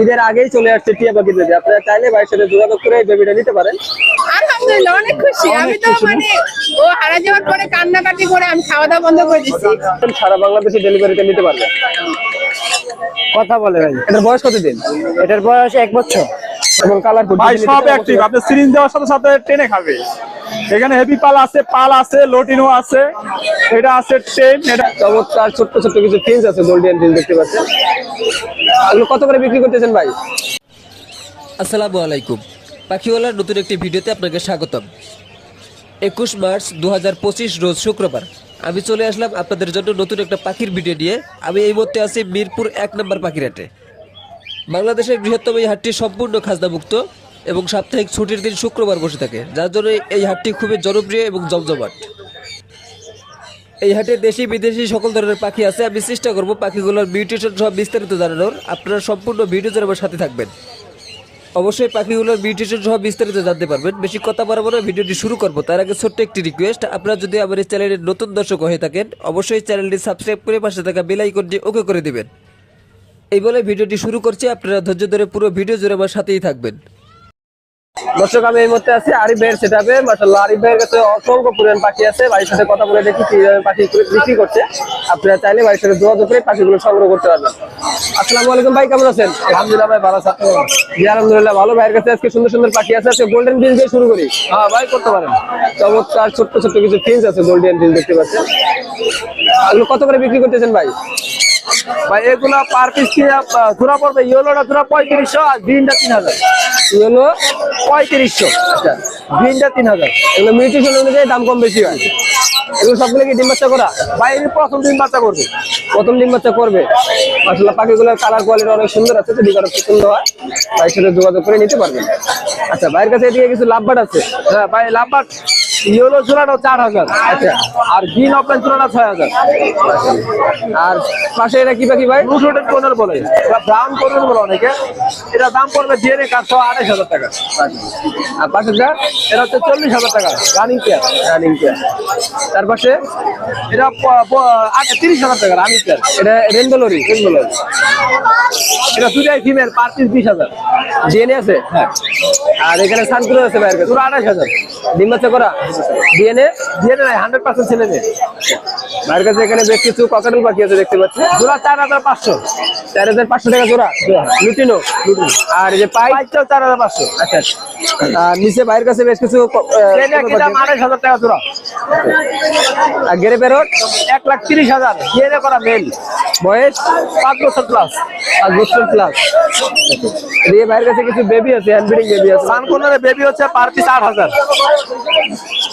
ঈদের আগেই চলে আসছে টিয়া পাখির বেবি আপনারা চাইলে ভাইয়ের সাথে যোগাযোগ করে এই বেবিটা নিতে পারেন। আলহামদুলিল্লাহ অনেক খুশি। আমি তো মানে ও হারা যাওয়ার পরে কান্নাকাটি করে আমি খাওয়া দাওয়া বন্ধ করে দিচ্ছি সারা বাংলাদেশে ডেলিভারিতে নিতে পারবেন। কথা বলে ভাই। এটার বয়স কত দিন এটার বয়স এক বছর। এবং কালার ভাই সব অ্যাক্টিভ আপনি সিরিঞ্জ দেওয়ার সাথে সাথে টেনে খাবে। এখানে হেভি পাল আছে পাল আছে লোটিনো আছে এটা আছে টেন এটা চমৎকার ছোট্ট ছোট্ট কিছু ফিন্স আছে গোল্ডেন ফিন্স দেখতে পাচ্ছেন। এগুলো কত করে বিক্রি করতেছেন ভাই? আসসালামু আলাইকুম। পাখিওয়ালার নতুন একটি ভিডিওতে আপনাকে স্বাগতম। একুশ মার্চ দু হাজার পঁচিশ রোজ শুক্রবার। আমি চলে আসলাম আপনাদের জন্য নতুন একটা পাখির ভিডিও নিয়ে। আমি এই মুহূর্তে আছি মিরপুর এক নম্বর পাখির হাটে বাংলাদেশের বৃহত্তম এই হাটটি সম্পূর্ণ খাজনামুক্ত। এবং সাপ্তাহিক ছুটির দিন শুক্রবার বসে থাকে, যার জন্য এই হাটটি খুবই জনপ্রিয় এবং জমজমাট। এই হাটে দেশি, বিদেশি সকল ধরনের পাখি আছে। আমি চেষ্টা করব পাখিগুলোর মিউটেশন সব বিস্তারিত জানানোর। আপনারা সম্পূর্ণ ভিডিও আমার সাথে থাকবেন। অবশ্যই পাখিগুলোর মিউটেশন সহ বিস্তারিত জানতে পারবেন। বেশি কথা বাড়াবো না, ভিডিওটি শুরু করব। তার আগে ছোট্ট একটি রিকোয়েস্ট আপনারা যদি আমার এই চ্যানেলের নতুন দর্শক হয়ে থাকেন, অবশ্যই চ্যানেলটি সাবস্ক্রাইব করে পাশে থাকা বেল আইকনটি ওকে করে দিবেন। এই বলে ভিডিওটি শুরু করছি। আপনারা ধৈর্য ধরে পুরো ভিডিও জুড়ে আমার সাথেই থাকবেন। দর্শক আমি এই মুহূর্তে আছি আরিফ ভাইয়ের সেট আপে মাসাল্লাহ আরিফ ভাইয়ের কাছে অসংখ্য পুরান পাখি আছে। ভাইয়ের সাথে কথা বলে দেখি কীভাবে পাখি বিক্রি করছে। আপনারা চাইলে ভাইয়ের সাথে যোগাযোগ করে পাখিগুলো সংগ্রহ করতে পারবেন। আসসালামু আলাইকুম ভাই কেমন আছেন? আলহামদুলিল্লাহ ভাই ভালো আছে আপনি? কেমন? জি আলহামদুলিল্লাহ ভালো। ভাইয়ের কাছে আজকে সুন্দর সুন্দর পাখি আছে। আজকে গোল্ডেন ফিন্স দিয়ে শুরু করি। হ্যাঁ ভাই করতে পারেন। চমৎকার ছোট্ট ছোট্ট কিছু ফিন্স আছে গোল্ডেন ফিন্স দেখতে পাচ্ছেন। এগুলো কত করে বিক্রি করতেছেন ভাই? ভাই এগুলা পার পিস কি ধরা পড়বে ইয়েলোটা ধরা পঁয়ত্রিশশো আর গ্রিনটা তিন হাজার। এগুলো পঁয়ত্রিশশো। গ্রিনটা তিন হাজার। এগুলো মিউটেশন অনুযায়ী দাম কম বেশি হয়। এগুলো সবগুলো কি ডিম বাচ্চা করা? বাইরে প্রথম দিন বাচ্চা করবে। প্রথম ডিম বাচ্চা করবে। আসলে পাখিগুলোর কালার কোয়ালিটি অনেক সুন্দর আছে যদি কারও পছন্দ হয়। ভাইয়ের সাথে যোগাযোগ করে নিতে পারবেন। আচ্ছা ভাইয়ের কাছে এদিকে কিছু লাভবাট আছে। হ্যাঁ ভাই লাম্বার ইয়েলো জোড়াটা চার হাজার। আচ্ছা। আর গ্রিন অফলাইন জোড়াটা ছয় হাজার। আর পাশে এটা কি পাখি ভাই? রুটেড কোনের বলে। এটা দাম করবেন বলে অনেকে। এটা দাম পড়বে ডিএনএ কার্ডশো আড়াইশ হাজার টাকা। আর পাশেরটা এটা হচ্ছে চল্লিশ হাজার টাকা। রানিং কেয়ার রানিং পেয়ার তার পাশে? এটা তিরিশ হাজার টাকা রানিং কেয়ার এটা রেনবলরি। রেনবলরি এটা দুটাই ফিমেল পার পিস বিশ হাজার। ডিএনএ আছে? হ্যাঁ। আর এখানে সানকুলো আছে ভাইয়ের পুরো আড়াইশ হাজার। ডিম করা? ডিএনএ? ডিএনএ নাই হান্ড্রেড পার্সেন্ট ছেলে মেয়ে ভাইয়ের কাছে এখানে বেশ কিছু ককাটেল পাখি আছে দেখতে পাচ্ছি জোড়া চার হাজার পাঁচশো। চার হাজার পাঁচশো টাকা জোড়া। লুটিনো। আর এই যে পাই পাইচাল চার হাজার পাঁচশো। আচ্ছা আর নিচে ভাইয়ের কাছে বেশ কিছু আড়াইশ হাজার টাকা জোড়া। আর গেরে প্যারট এক লাখ তিরিশ হাজার। ডিএনএ করা মেল বয়স পাঁচ বছর প্লাস পাঁচ বছর প্লাস দিয়ে ভাইয়ের কাছে কিছু বেবি আছে হ্যান্ডবিডিং বেবি আছে। সানকোনের বেবি হচ্ছে পার পিস আট হাজার।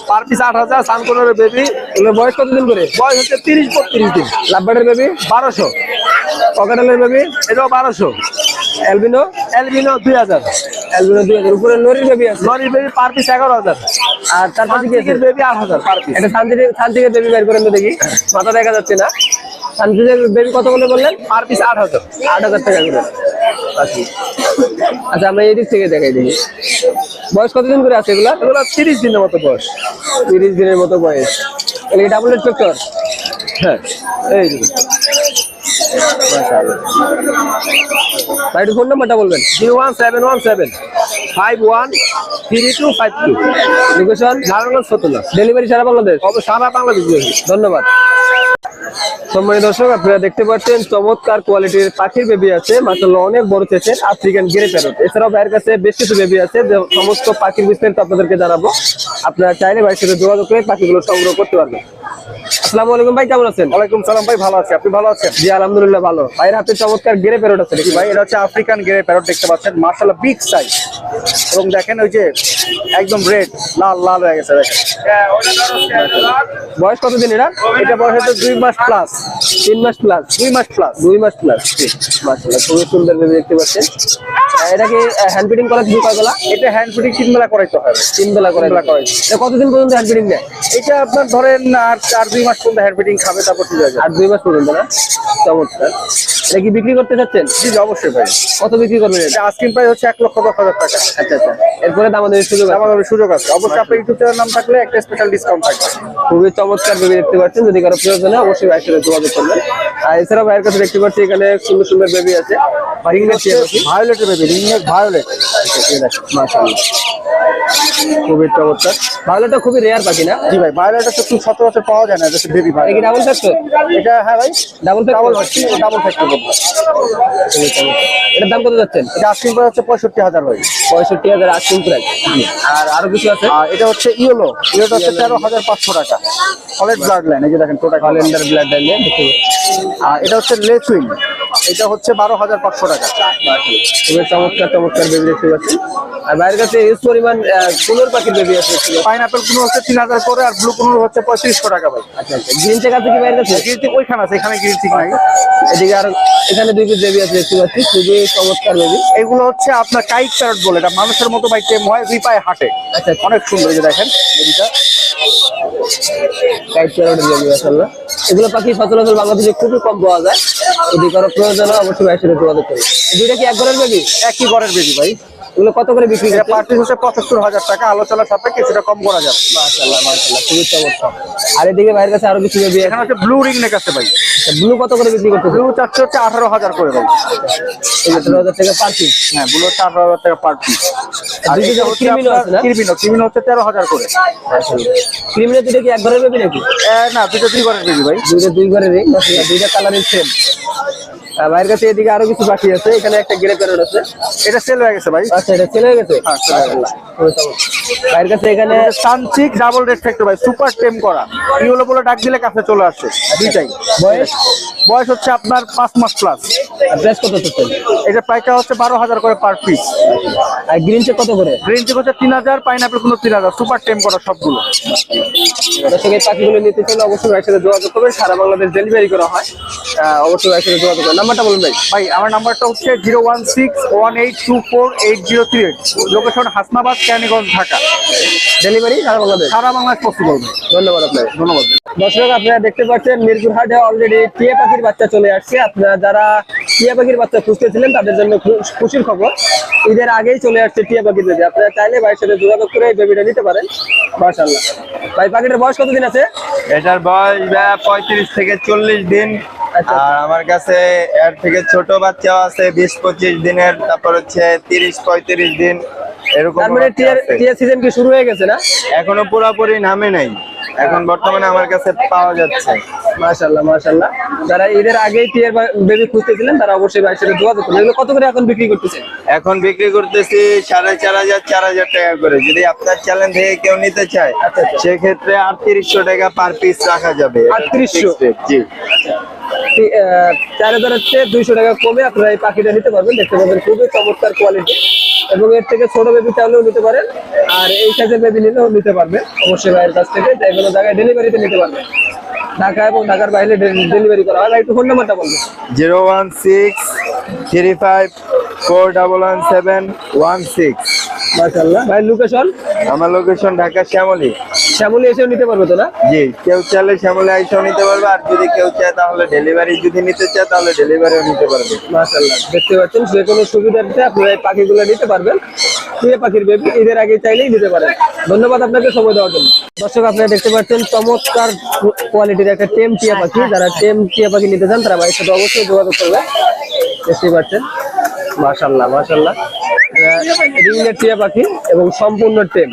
পার পিস আট হাজার সানকোনের বেবি বয়স কতদিন করে? বয়স হচ্ছে তিরিশ বত্রিশ দিন। লাভবার্ডের বেবি বারোশো। ককাটেলের বেবি এটাও বারোশো। অ্যালবিনো? এলবিনো দুই হাজার। অ্যালবিনো দুই হাজার। উপরে নরির বেবি আছে। লরির বেবি পার পিস এগারো হাজার। আর তার পাশে কি বেবি আট হাজার। পার পিস এটা শান্তি শান্তিকে বেবি বের করেন তো দেখি। মাথা দেখা যাচ্ছে না। শান্তিদের বেবি কত করে বললেন? পার পিস আট হাজার। আট হাজার টাকা করে। আচ্ছা। আচ্ছা আমরা এই দিক থেকে দেখাই দেখি। বয়স কতদিন করে আছে এগুলা? এগুলো তিরিশ দিনের মতো বয়স। তিরিশ দিনের মতো বয়স। এগুলো ডাবল ইন্সপেক্টর হ্যাঁ। এই ভাই ফোন নাম্বারটা বলবেন। Three one seven one seven, five one three two five two. Location Narayanganj Fatullah delivery সারা বাংলাদেশ। সারা বাংলাদেশ। ধন্যবাদ। সম্মানিত দর্শক, আপনারা দেখতে পাচ্ছেন, চমৎকার কোয়ালিটির পাখির বেবি আছে। মাসাল্লাহ অনেক বড় চেসের আফ্রিকান গেরে প্যারট এছাড়াও ভাইয়ের কাছে বেশ কিছু বেবি আছে। সমস্ত পাখির বিস্তারিত আপনাদেরকে জানাব। আপনারা চাইলে ভাইয়ের সাথে যোগাযোগ করে পাখিগুলো সংগ্রহ করতে পারবেন। আসসালামু আলাইকুম ভাই কেমন আছেন? ওয়ালাইকুম সালাম ভাই ভালো আছে। আপনি ভালো আছেন? জি আলহামদুলিল্লাহ ভালো। ভাইয়ের হাতে চমৎকার গেরে প্যারট আছে দেখি ভাই? এটা হচ্ছে আফ্রিকান গ্রে প্যারট দেখতে পাচ্ছেন। মার্শাল্লাহ বিগ সাইজ এবং দেখেন ওই যে একদম রেড লাল লাল হয়ে গেছে দেখেন। বয়স কতদিন এরা এটা বয়স হচ্ছে দুই মাস প্লাস তিন মাস প্লাস দুই মাস প্লাস দুই মাস প্লাস মাসাল্লাহ খুবই সুন্দর দেখতে পাচ্ছেন। আহ, হ্যান্ড ফিটিং করা দুই কয় এটা হ্যান্ড ফুডিং তিন বেলা করাইতে হবে। তিন বেলা করে কতদিন পর্যন্ত হ্যান্ড ফিটিং দেয় এটা আপনার ধরেন আর আর দুই মাস পর্যন্ত হেয়ার ফিটিং খাবে তারপর ঠিক আছে আর দুই মাস পর্যন্ত না? চমৎকার। এটা কি বিক্রি করতে চাচ্ছেন? জি অবশ্যই ভাই। কত বিক্রি করবেন এটা? আস্কিং প্রাইস হচ্ছে এক লক্ষ দশ হাজার টাকা। আচ্ছা আচ্ছা। এরপরে দাম আমাদের সুযোগ আছে। আমাদের সুযোগ আছে। অবশ্যই আপনার ইউটিউব চ্যানেল নাম থাকলে একটা স্পেশাল ডিসকাউন্ট থাকবে। খুবই চমৎকার বেবি দেখতে পাচ্ছেন। যদি কারও প্রয়োজন হয় অবশ্যই ভাইয়ের সাথে যোগাযোগ করবেন। আর এছাড়াও ভাইয়ের কাছে দেখতে পাচ্ছি এখানে সুন্দর সুন্দর বেবি আছে। ভায়োলেটের বেবি রিংনেক ভায়োলেট মাশাআল্লাহ। খুবই চমৎকার। ভায়োলেটটা খুবই রেয়ার পাখি না? জি ভাই হচ্ছে খুব সচরাচর পাওয়া যায় না যেটা বেবি ভাই এটা ডাবল ফ্যাক্টর এটা হ্যাঁ ভাই ডাবল ডাবল ডাবল ফ্যাক্টর এটার দাম কত যাচ্ছেন এটা আস্কিং প্রাইস হচ্ছে পঁয়ষট্টি হাজার ভাই। পঁয়ষট্টি হাজার আশি প্রাইস আর আরও কিছু আছে? আর এটা হচ্ছে ইয়েলো ইয়েলোটা হচ্ছে তেরো হাজার পাঁচশো টাকা। কলেজ ব্লাড লাইন এই যে দেখেন টোটাল ক্যালেন্ডার ব্লাড দেখতে আর এটা হচ্ছে লেচুইন এটা হচ্ছে বারো হাজার পাঁচশো টাকা। খুবই চমৎকার চমৎকার বেবি দেখতে পাচ্ছি। আর বাইরের কাছে ইউজ পরিমাণ কুলোর পাখির বেবি আছে। পাইনাপেল কোনো হচ্ছে তিন হাজার করে আর ব্লু কোনো হচ্ছে পঁয়ত্রিশশো টাকা ভাই। আচ্ছা আচ্ছা। গ্রিন চেক আছে কি বাইরের কাছে? গ্রিন টিক ওইখানে আছে এখানে গ্রিন টিক নাই। এদিকে আর এখানে দুই পিস বেবি আছে দেখতে পাচ্ছি খুবই চমৎকার বেবি এগুলো হচ্ছে আপনার কাইক প্যারট বলে এটা মানুষের মতো ভাই টেম হয় দুই পায়ে হাঁটে। আচ্ছা অনেক সুন্দর যে দেখেন বেবিটা টাইপ প্যারোটের বেবি মাশাআল্লাহ। এগুলো পাখি সচরাচর বাংলাদেশে খুবই কম পাওয়া যায়। যদি কারও প্রয়োজন অবশ্যই ভাইয়ের সাথে যোগাযোগ করুন দুইটা কি এক ঘরের বেবি? একই ঘরের বেবি ভাই। এগুলো কত করে বিক্রি করছে পার পিস হচ্ছে পঁচাত্তর হাজার টাকা আলোচনা সাপেক্ষে কিছুটা কম করা যাবে। মাশাআল্লাহ মাশাআল্লাহ খুবই চমৎকার। আর এদিকে ভাইয়ের কাছে আরও কিছু বেবি এখানে হচ্ছে ব্লু রিং নেক আছে ভাই। ব্লু কত করে বিক্রি করতেছে ব্লু চারশো হচ্ছে আঠারো হাজার করে ভাই। আঠারো হাজার টাকা পার পিস হ্যাঁ ব্লু হচ্ছে আঠারো হাজার টাকা পার পিস আর হচ্ছে ক্রিমিনো আছে না? ক্রিমিনো ক্রিমিনো হচ্ছে তেরো হাজার করে। ক্রিমিনের দুইটা কি এক ঘরের বেবি নাকি? না দুটো দুই ঘরের বেবি ভাই। দুইটা দুই মাশাআল্লাহ দুইটা কালারের সেম ভাইয়ের কাছে এদিকে আরও কিছু বাকি আছে এখানে একটা গ্রে প্যারট আছে এটা সেল হয়ে গেছে ভাই? আচ্ছা এটা ছেলে হয়ে গেছে? হ্যাঁ। ভাইয়ের কাছে এখানে সানচিক ডাবল রেড ফ্যাক্টর ভাই সুপার টেম করা। ইউলো বলে ডাক দিলে কাছে চলে আসছে দুইটাই বয়স? বয়স হচ্ছে আপনার পাঁচ মাস প্লাস প্রাইস কত চাচ্ছেন এটা প্রাইসটা হচ্ছে বারো হাজার করে পার পিস আর গ্রিন চেক কত করে? গ্রিন চিক হচ্ছে তিন হাজার পাইনাপেল কোনো তিন হাজার। সুপার টেম করা সবগুলো। দর্শক এই পাখিগুলো নিতে চাইলে অবশ্যই ভাইয়ের সাথে যোগাযোগ করবেন। সারা বাংলাদেশ ডেলিভারি করা হয়। অবশ্যই ভাইয়ের সাথে যোগাযোগ করবেন। নাম্বারটা বলুন ভাই। ভাই আমার নাম্বারটা হচ্ছে zero one six one eight two four eight zero three eight. Location Hasnabad Kaniganj Dhaka. Delivery সারা বাংলাদেশ? সারা বাংলায় পসিবল ভাই ধন্যবাদ আপনাকে। ধন্যবাদ। দর্শক আপনারা দেখতে পাচ্ছেন মিরপুর হাটে অলরেডি টিয়া পাখির বাচ্চা চলে আসছে। আপনারা যারা টিয়া পাখির বাচ্চা খুঁজতেছিলেন তাদের জন্য খুশির খবর। ঈদের আগেই চলে আসছে টিয়া পাখির বেবি। আপনারা চাইলে ভাইয়ের সাথে যোগাযোগ করে এই বেবিটা নিতে পারেন। মাশাআল্লাহ। ভাই পাখিটার বয়স কতদিন আছে? এটার বয়স পঁয়ত্রিশ থেকে চল্লিশ দিন। আর আমার কাছে এর থেকে ছোট বাচ্চাও আছে বিশ পঁচিশ দিনের তারপর হচ্ছে তিরিশ পঁয়ত্রিশ দিন এরকম মানে টিয়ার টিয়া সিজন কি শুরু হয়ে গেছে না? এখনও পুরোপুরি নামে নাই। এখন বর্তমানে আমার কাছে পাওয়া যাচ্ছে। মাশাআল্লাহ মাশাআল্লাহ। যারা ঈদের আগেই টিয়ার বেবি খুঁজতেছিলেন তারা অবশ্যই ভাইয়ের সাথে যোগাযোগ করুন। এগুলো কত করে এখন বিক্রি করতেছেন? এখন বিক্রি করতেছি সাড়ে চার হাজার চার হাজার টাকা করে। যদি আপনার চ্যালেঞ্জ থেকে কেউ নিতে চায় আচ্ছা, আচ্ছা। সেক্ষেত্রে আটত্রিশশো টাকা পার পিস রাখা যাবে। 3800? Fixed rate, জি। চার হাজার হচ্ছে দুইশো টাকা কমে আপনারা এই পাখিটা নিতে পারবেন দেখতে পাবেন খুবই চমৎকার কোয়ালিটি এবং এর থেকে ছোট বেবি চাইলেও নিতে পারেন আর এই সাইজের বেবি নিলেও নিতে পারবেন। অবশ্যই ভাইয়ের কাছ থেকে যে কোনো জায়গায় ডেলিভারিতে নিতে পারবেন। ঢাকা এবং ঢাকার বাইরে ডেলিভারি করা হয়। একটু ফোন নাম্বারটা বলবেন। Zero one six three five four double one seven one six. মাশাআল্লাহ। ভাই লোকেশন আমার লোকেশন ঢাকা শ্যামলী। শ্যামলি এসেও নিতে পারবে তো না? জি কেউ চাইলে শ্যামলী আইসাও নিতে পারবে আর যদি কেউ চায় তাহলে ডেলিভারি যদি নিতে চায় তাহলে ডেলিভারিও নিতে পারবে। মাশাআল্লাহ দেখতে পাচ্ছেন যে কোনো সুবিধাতে আপনারা এই পাখিগুলো নিতে পারবেন। টিয়া পাখির বেবি ঈদের আগে চাইলেই নিতে পারেন। ধন্যবাদ আপনাকে সময় দেওয়ার জন্য। দর্শক আপনারা দেখতে পাচ্ছেন চমৎকার কোয়ালিটির একটা টেম টিয়া পাখি। যারা টেম টিয়া পাখি নিতে চান তারা ভাইয়ের সাথে অবশ্যই যোগাযোগ করবে। দেখতে পাচ্ছেন মাশাল্লাহ মাশাল্লাহ রিংয়ের টিয়া পাখি এবং সম্পূর্ণ টেম।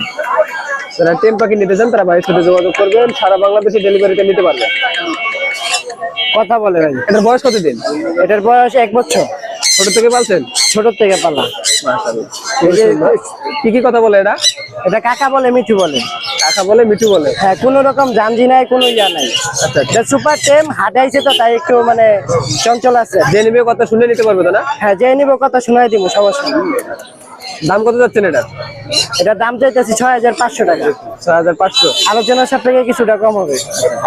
যারা টেম পাখি নিতে চান তারা ভাইয়ের সাথে যোগাযোগ করবেন সারা বাংলাদেশে ডেলিভারিতে নিতে পারবেন। কথা বলে ভাই। এটার বয়স কতদিন? এটার বয়স এক বছর। ছোট থেকে পালছেন? ছোট থেকে পালা। কি কি কথা বলে এটা এটা কাকা বলে মিঠু বলে। কাকা বলে মিঠু বলে? হ্যাঁ কোনো রকম জানজি নাই কোনো ইয়া নাই। আচ্ছা সুপার টেম হাঁটাইছে তো তাই একটু মানে চঞ্চল আছে। যে নিবে কথা শুনে নিতে পারবে তো না? হ্যাঁ যে নিবে কথা শোনাই দিব সমস্যা। দাম কত যাচ্ছেন এটা? এটা দাম চাইতেছি ছয় হাজার পাঁচশো টাকা। ছয় হাজার পাঁচশো। আলোচনার সাপেক্ষে কিছুটা কম হবে।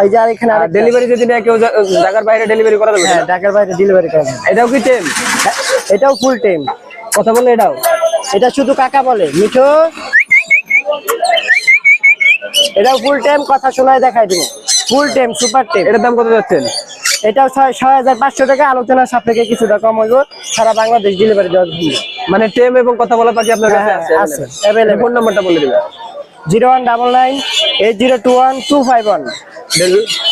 এই যে আর এখানে আর ডেলিভারি যদি নেয় কেউ ঢাকার বাইরে ডেলিভারি করা যাবে হ্যাঁ না? ঢাকার বাইরে ডেলিভারি করা যাবে। এটাও কি টেম এটাও ফুল টাইম কথা বলে এটাও? এটা শুধু কাকা বলে। মিঠু? এটাও ফুল টাইম কথা শোনায় দেখাই দিব। ফুল টেম সুপার টেম এটার দাম কত যাচ্ছেন? এটা ছয় ছয় হাজার পাঁচশো টাকা। আলোচনা সাপেক্ষে কিছুটা কম হইব। সারা বাংলাদেশ ডেলিভারি জন্য। মানে টেম এবং কথা বলার পাখি আপনার কাছে হ্যাঁ, আছে अवेलेबल ফোন নাম্বারটা বলে দিবেন। Zero one double nine eight zero two one two five one.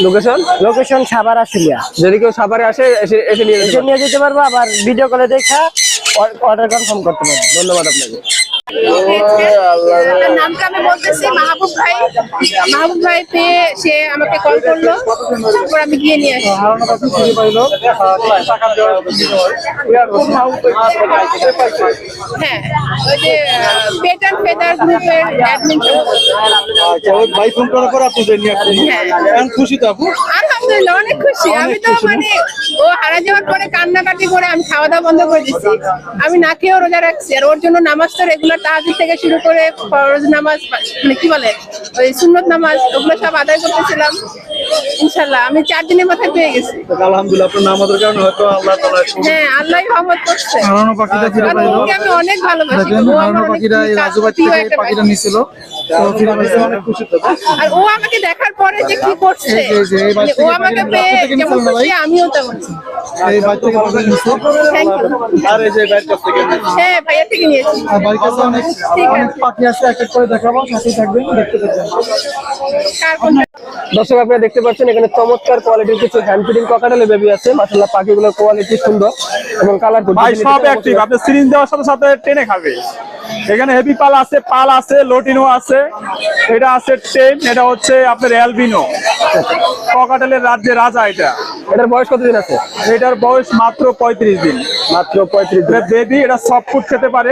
Location location Savar Ashulia যদি কেউ সাভারে আসে এসে নিয়ে যেতে পারব আবার ভিডিও কলে দেখা অর্ডার কনফার্ম করতে পারব। ধন্যবাদ আপনাকে। তার নামটা আমি বলতেছি মাহবুব ভাই। মাহবুব ভাই পেয়ে সে আমাকে কল করল। তারপর আমি গিয়ে নিয়ে আসি। হ্যাঁ ওই যে পেট অ্যান্ড ফেদার গ্রুপের অ্যাডমিন ভাই ফোন করার পর আপনাদের নিয়ে আসলেন। হ্যাঁ। খুশি তো আপু? আলহামদুলিল্লাহ অনেক খুশি। আমি তো মানে ও হারা যাওয়ার পরে কান্নাকাটি করে আমি খাওয়া দাওয়া বন্ধ করে দিচ্ছি আমি না খেয়েও রোজা রাখছি আর ওর জন্য নামাজ তো রেগুলার তাহাজুদ থেকে শুরু করে ফরজ নামাজ মানে কি বলে, ওই সুন্নত নামাজ, ওগুলো সব আদায় করতেছিলাম। ইনশাল্লাহ আমি চার দিনের মাথায় পেয়ে গেছি। আলহামদুলিল্লাহ আপনার নামাজের কারণে হয়তো আল্লাহ তাআলা হ্যাঁ আল্লাহ রহমত করছে। হারানো পাখিটা ফিরে পাইলো। আমি অনেক ভালোবাসি দেখেন ও আমার হারানো পাখিটা এই কাছ- থেকে পাখিটা নিছিল। তো ফিরে পাইছে অনেক খুশি তো। আর ও আমাকে দেখার পরে যে কি করছে এই যে, এই যে, এই মানে ও আমাকে পেয়ে খুশি আমিও তেমন এই বাড়ি থেকে পাখি নিছে থ্যাংক ইউ আর এই যে বাইরের থেকে হ্যাঁ ভাইয়া থেকে নিয়েছি। আর বাড়ির কাছে অনেক অনেক পাখি আছে এক এক করে দেখাবো সাথে থাকবেন দেখতে থাকবেন। দর্শক আপনারা দেখতে পাচ্ছেন এখানে চমৎকার কোয়ালিটির কিছু হ্যান্ড ফিডিং ককাটেলে বেবি আছে। মাশাআল্লাহ পাখিগুলোর কোয়ালিটি সুন্দর এবং কালার ভাই সব অ্যাক্টিভ আপনি সিরিঞ্জ দেওয়ার সাথে সাথে টেনে খাবে। এখানে হেভি পাল আছে পাল আছে লোটিনো আছে। এটা আছে টেন এটা হচ্ছে আপনার অ্যালবিনো। ককাটেলের রাজ্যে রাজা এটা। এটার বয়স কতদিন আছে? এটার বয়স মাত্র পঁয়ত্রিশ দিন। মাত্র পঁয়ত্রিশ দিন। বেবি এটা সফট ফুড খেতে পারে।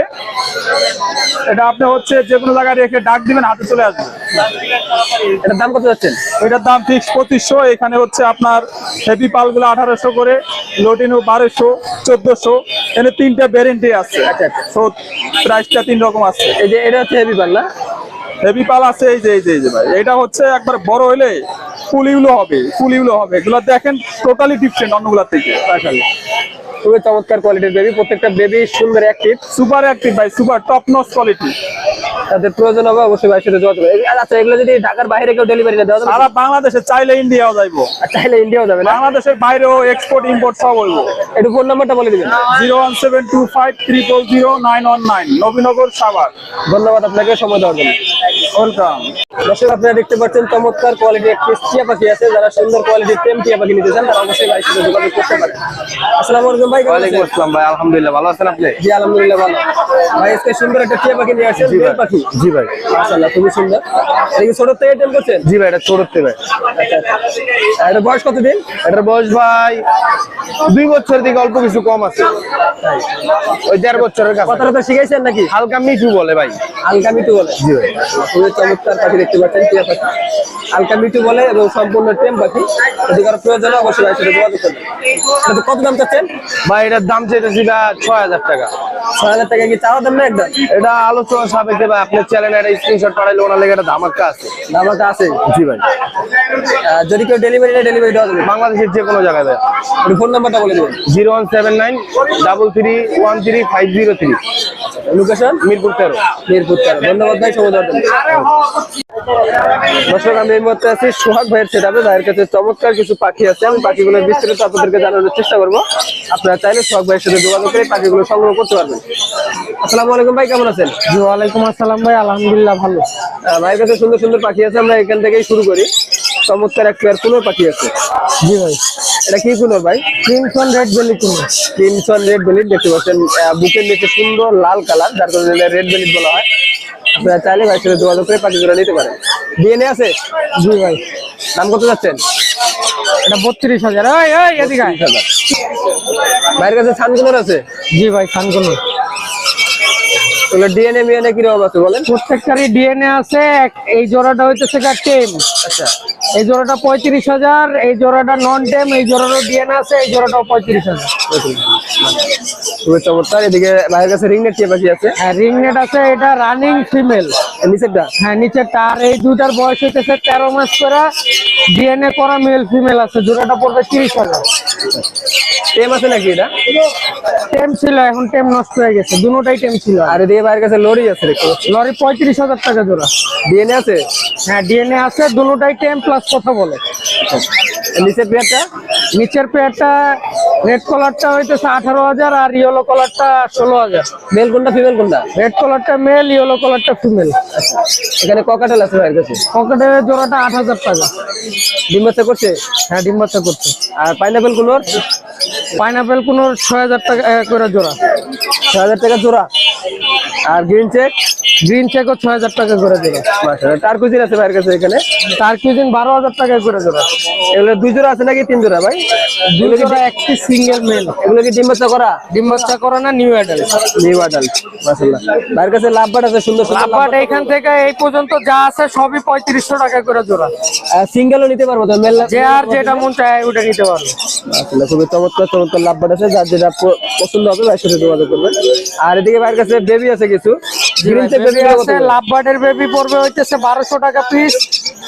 এটা আপনি হচ্ছে যে কোনো জায়গায় রেখে ডাক দিবেন হাতে চলে আসবে। এটার দাম কত যাচ্ছেন? এটার দাম ফিক্স পঁচিশশো এখানে হচ্ছে আপনার হেভি পালগুলো আঠারোশো করে লোটিনো বারোশো চোদ্দশো। এখানে তিনটা ভ্যারেন্টি আছে। তো প্রাইসটা তিন রকম আছে। এই যে এটা হচ্ছে হেভি পাল না? হেভি পাল আছে এই যে এই যে এই যে ভাই। এটা হচ্ছে একবার বড় হলে ফুল ইউলো হবে ফুল ইউলো হবে। এগুলো দেখেন টোটালি ডিফারেন্ট অন্যগুলোর থেকে খুবই চমৎকার কোয়ালিটির বেবি প্রত্যেকটা বেবি সুন্দর অ্যাক্টিভ সুপার অ্যাক্টিভ ভাই সুপার টপ নস কোয়ালিটি তাদের প্রয়োজন হবে অবশ্যই ভাইয়ের সাথে যোগাযোগ আচ্ছা এগুলো যদি ঢাকার বাইরে কেউ ডেলিভারি দেওয়া যাবে সারা বাংলাদেশে চাইলে ইন্ডিয়াও যাইবো। চাইলে ইন্ডিয়াও যাবে না? বাংলাদেশের বাইরেও এক্সপোর্ট ইম্পোর্ট সব হইব। একটু ফোন নাম্বারটা বলে দিবেন। Zero one seven two five triple zero nine one nine Nabinagar Savar. ধন্যবাদ আপনাকে সময় দেওয়ার জন্য। ওয়েলকাম দর্শক আপনারা দেখতে পাচ্ছেন চমৎকার কোয়ালিটির একটি টিয়া পাখি আছে যারা সুন্দর কোয়ালিটির টেম টিয়া পাখি নিতে চান তারা অবশ্যই সাথে যোগাযোগ করতে পারেন। আসসালামু আলাইকুম ভাই আছেন? আসসালাম ভাই আলহামদুলিল্লাহ ভালো আছেন আপনি? জি আলহামদুলিল্লাহ ভালো। ভাই আজকে সুন্দর একটা টিয়া পাখি নিয়ে আসছেন বেল পাখি? জি ভাই। মাশাআল্লাহ খুবই সুন্দর। কি ছোট থেকে টেম করছেন? জি ভাই এটা ছোটতে ভাই আর এটা বয়স কতদিন? এটার বয়স ভাই দুই বছর থেকে অল্প কিছু কম আছে। ওই দেড় বছরের কাছে কথাটা তো শিখাইছেন নাকি? হালকা মিঠু বলে ভাই। হালকা মিটু বলে। জি ভাই। খুবই চমৎকার পাখি দেখতে পাচ্ছেন টিয়া পাখি। হালকা মিটু বলে এবং সম্পূর্ণ টেম পাখি। যদি কারও প্রয়োজন অবশ্যই সাথে যোগাযোগ করবেন। কত দাম চাচ্ছেন? ভাই এটার দাম চেয়েছি ভাই ছয় হাজার টাকা। ছয় হাজার টাকা কি চাওয়া দাম না একদম? এটা আলোচনা সাপেক্ষে ভাই আপনার চ্যানেলে একটা স্ক্রিনশট পাঠাইলে ওনার লেগে একটা ধামাকা আছে। আছে? জি ভাই। যদি কেউ ডেলিভারি নেয় ডেলিভারি দেওয়া যাবে। বাংলাদেশের যে কোনো জায়গায় ভাই। ফোন নাম্বারটা বলে দেবেন। Zero one seven nine double three one three five zero three. Location Mirpur তেরো। মিরপুর তেরো। ধন্যবাদ ভাই সময় দর্শক আমি এই মুহূর্তে আছি সোহাগ ভাইয়ের সেটাপে ভাইয়ের কাছে চমৎকার কিছু পাখি আছে। আমি পাখিগুলোর বিস্তারিত আপনাদেরকে জানানোর চেষ্টা করব। আপনারা চাইলে সোহাগ ভাইয়ের সাথে যোগাযোগ করে পাখিগুলো সংগ্রহ করতে পারবেন। আসসালামু আলাইকুম ভাই কেমন আছেন? জি ওয়ালাইকুম আসসালাম ভাই আলহামদুলিল্লাহ ভালো। ভাইয়ের কাছে সুন্দর সুন্দর পাখি আছে। আমরা এখান থেকেই শুরু করি। চমৎকার এক পেয়ার কুলোর পাখি আছে। জি ভাই। এটা কি কুলোর ভাই? ক্রিমসন রেড বেলি কিনে। ক্রিমসন রেড বেলিট দেখতে পাচ্ছেন। বুকের নিচে সুন্দর লাল কালার যার কারণে রেড বেলিট বলা হয়। আপনারা চাইলে ভাইয়ের সাথে যোগাযোগ করে পাখিগুলো নিতে পারেন। ডিএনএ আছে? জি ভাই। দাম কত যাচ্ছেন? এটা বত্রিশ হাজার। ওই ওই এদিকে ভাইয়ের কাছে ছানগুলোর আছে? জি ভাই ওগুলো ডিএনএ মিএনএ কীরকম আছে বলেন? প্রত্যেকটারই ডিএনএ আছে। এই জোড়াটা হইতেছে গা টেম আচ্ছা। এই জোড়াটা পঁয়ত্রিশ হাজার এই জোড়াটা নন টেম এই জোড়াটা ডিএনএ আছে এই জোড়াটাও পঁয়ত্রিশ হাজার। খুবই চমৎকার। এদিকে ভাইয়ের কাছে রিংনেট টিয়া পাখি আছে? হ্যাঁ রিং নেট আছে এটা রানিং ফিমেল নিচেরটা? হ্যাঁ নিচে তার এই দুটার বয়স হইতেছে তেরো মাস করে। ডিএনএ করা মেল ফিমেল আছে জোড়াটা পড়বে তিরিশ হাজার। টেম আছে নাকি এটা? টেম ছিল এখন টেম নষ্ট হয়ে গেছে টেম ছিল। আর এদিকে ভাইয়ের কাছে লরি আছে লরি পঁয়ত্রিশ হাজার টাকা জোড়া। ডিএনএ আছে? হ্যাঁ ডিএনএ আছে টেম প্লাস কথা বলে। নিচের পেয়ারটা? নিচের পেয়ারটা রেড কলারটা হইতেছে আঠারো হাজার আর ইয়েলো কলারটা ষোলো হাজার। মেল কোনটা ফিমেল কোনটা? রেড কলারটা মেল ইয়েলো কলারটা ফিমেল এখানে ককাটেল আছে ভাইয়ের কাছে। পকেটের জোড়াটা আট হাজার টাকা। ডিম বাচ্চা করছে? হ্যাঁ ডিম বাচ্চা করছে। আর পাইনাপেলগুলোর? পাইনাপেল কোনো ছয় হাজার টাকা এক করে জোড়া। ছয় হাজার টাকা জোড়া। আর গ্রিন চেক গ্রিন চেকও ছয় হাজার টাকা করে টার্কুজিন আছে ভাইয়ের কাছে এখানে? বারো হাজার টাকা করে জোড়া এগুলো দুই জোড়া আছে নাকি তিন জোড়া ভাই? দুই জোড়া একটি সিঙ্গেল মেল এগুলো কি ডিম বাচ্চা করা? ডিম বাচ্চা করে না নিউ অ্যাডাল্ট নিউ অ্যাডাল্ট মাশাআল্লাহ। ভাইয়ের কাছে লাভবাট আছে সুন্দর সুন্দর লাভবাট এখান থেকে এই পর্যন্ত যা আছে সবই পঁয়ত্রিশশো টাকা করে জোড়া। সিঙ্গেলও নিতে পারব তো? মেল যে আর যেটা মন চায় ওটা নিতে পারবে। আসলে খুবই চমৎকার চমৎকার লাভবাট আছে যার যেটা পছন্দ হবে ভাইয়ের সাথে যোগাযোগ করবেন। আর এদিকে ভাইয়ের কাছে বেবি আছে কিছু। গ্রিন চেক বেবি আছে লাভবার্ডের বেবি পড়বে হইতেছে বারোশো টাকা পিস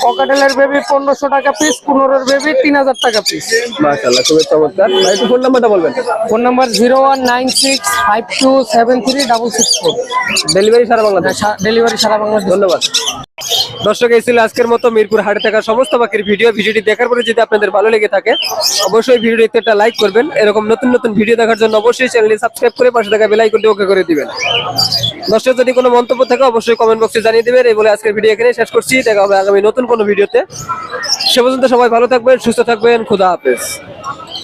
ককাটেলের বেবি পনেরোশো টাকা পিস পনেরোর বেবি তিন হাজার টাকা পিস মাশাআল্লাহ খুবই চমৎকার। ভাই ফোন নাম্বারটা বলবেন। Phone number zero one nine six five two seven three double six four. Delivery সারা বাংলাদেশ? ডেলিভারি সারা বাংলাদেশ। ধন্যবাদ। দর্শক, এই ছিল আজকের মতো মিরপুর হাটে থাকা সমস্ত পাখির ভিডিও। ভিডিওটি দেখার পরে যদি আপনাদের ভালো লেগে থাকে, অবশ্যই ভিডিওটিতে একটা লাইক করবেন। এরকম নতুন নতুন ভিডিও দেখার জন্য অবশ্যই চ্যানেলটি সাবস্ক্রাইব করে পাশে থাকা বেল আইকনটি ওকে করে দিবেন। দর্শক, যদি কোনো মন্তব্য থাকে, অবশ্যই কমেন্ট বক্সে জানিয়ে দিবেন। এই বলে আজকের ভিডিও এখানে শেষ করছি। দেখা হবে আগামী নতুন কোনো ভিডিওতে। সে পর্যন্ত সবাই ভালো থাকবেন, সুস্থ থাকবেন। খুদা হাফেজ।